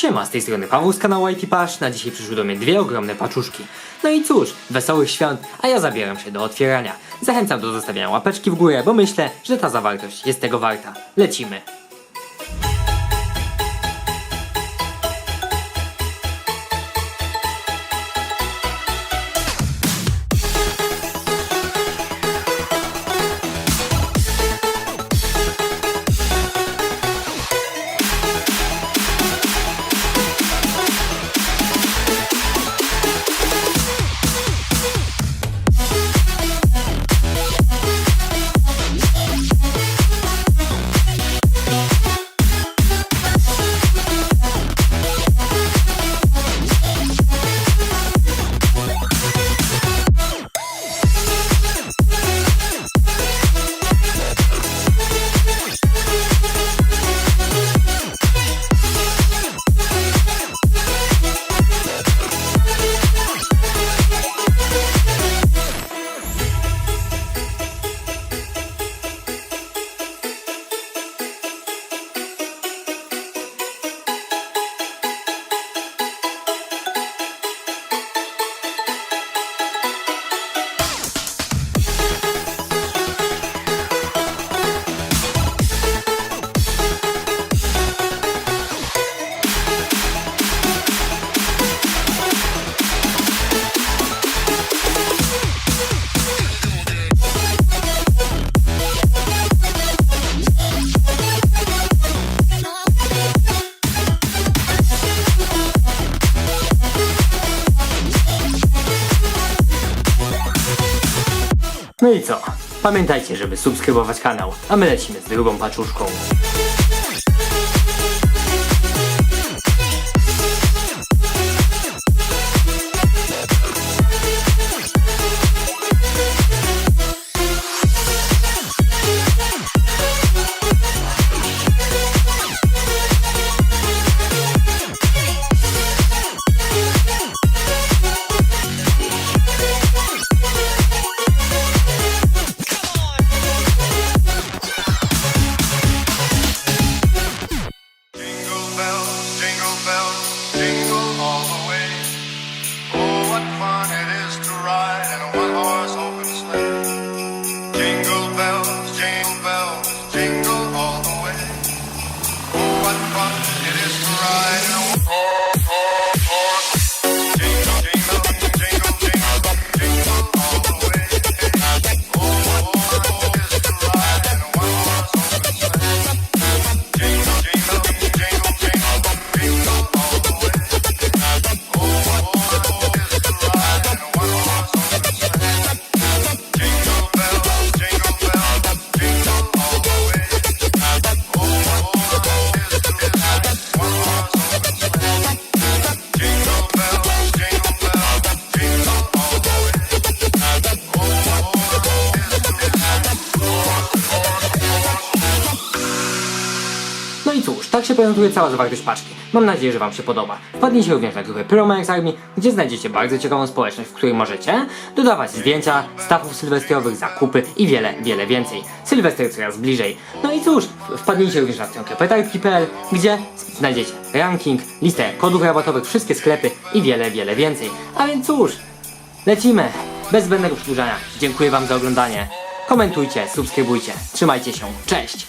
Siema, z tej strony Paweł z kanału IT. Na dzisiaj przyszły do mnie dwie ogromne paczuszki. No i cóż, wesołych świąt, a ja zabieram się do otwierania. Zachęcam do zostawiania łapeczki w górę, bo myślę, że ta zawartość jest tego warta. Lecimy. No i co? Pamiętajcie, żeby subskrybować kanał, a my lecimy z drugą paczuszką. Cóż, tak się prezentuje cała zawartość paczki. Mam nadzieję, że Wam się podoba. Wpadnijcie również na grupę Pyromax Army, gdzie znajdziecie bardzo ciekawą społeczność, w której możecie dodawać zdjęcia, stawów sylwestrowych, zakupy i wiele, wiele więcej. Sylwester coraz bliżej. No i cóż, wpadnijcie również na stronkę petarki.pl, gdzie znajdziecie ranking, listę kodów rabatowych, wszystkie sklepy i wiele, wiele więcej. A więc cóż, lecimy! Bez zbędnego przedłużania. Dziękuję Wam za oglądanie. Komentujcie, subskrybujcie. Trzymajcie się. Cześć!